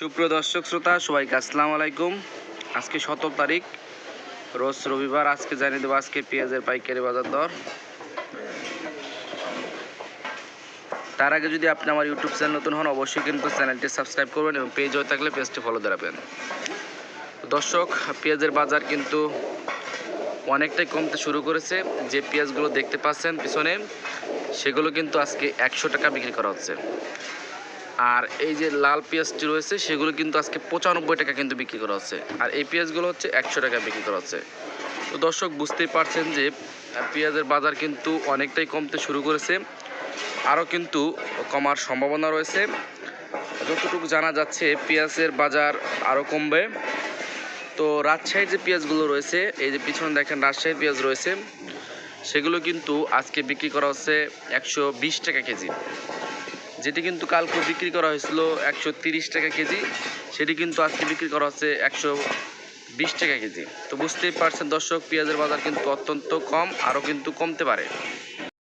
সুপ্রিয় দর্শক শ্রোতা, সবাইকে আসসালামু আলাইকুম। আজকে সতেরো তারিখ, রোজ রবিবার, আজকে জানিয়ে দেবো আজকে পেঁয়াজের পাইকারি বাজার দর। তার আগে যদি আপনি আমার ইউটিউব চ্যানেল নতুন হন, অবশ্যই কিন্তু চ্যানেলটি সাবস্ক্রাইব করবেন এবং পেজ হয়ে থাকলে পেজটি ফলো দেখাবেন দর্শক, পেঁয়াজের বাজার কিন্তু অনেকটাই কমতে শুরু করেছে। যে পেঁয়াজগুলো দেখতে পাচ্ছেন পিছনে, সেগুলো কিন্তু আজকে একশো টাকা বিক্রি করা হচ্ছে। আর এই যে লাল পেঁয়াজটি রয়েছে, সেগুলো কিন্তু আজকে পঁচানব্বই টাকা কিন্তু বিক্রি করা হচ্ছে। আর এই পেঁয়াজগুলো হচ্ছে একশো টাকা বিক্রি করা হচ্ছে। তো দর্শক, বুঝতেই পারছেন যে পেঁয়াজের বাজার কিন্তু অনেকটাই কমতে শুরু করেছে। আরও কিন্তু কমার সম্ভাবনা রয়েছে। যতটুকু জানা যাচ্ছে, পেঁয়াজের বাজার আরও কমবে। তো রাজশাহীর যে পেঁয়াজগুলো রয়েছে, এই যে পিছনে দেখেন রাজশাহীর পেঁয়াজ রয়েছে, সেগুলো কিন্তু আজকে বিক্রি করা হচ্ছে একশো বিশ টাকা কেজি। যেটি কিন্তু কালকে বিক্রি করা হয়েছিল একশো টাকা কেজি, সেটি কিন্তু আজকে বিক্রি করা হচ্ছে একশো বিশ টাকা কেজি। তো বুঝতেই পারছেন দর্শক, পেঁয়াজের বাজার কিন্তু অত্যন্ত কম, আরও কিন্তু কমতে পারে।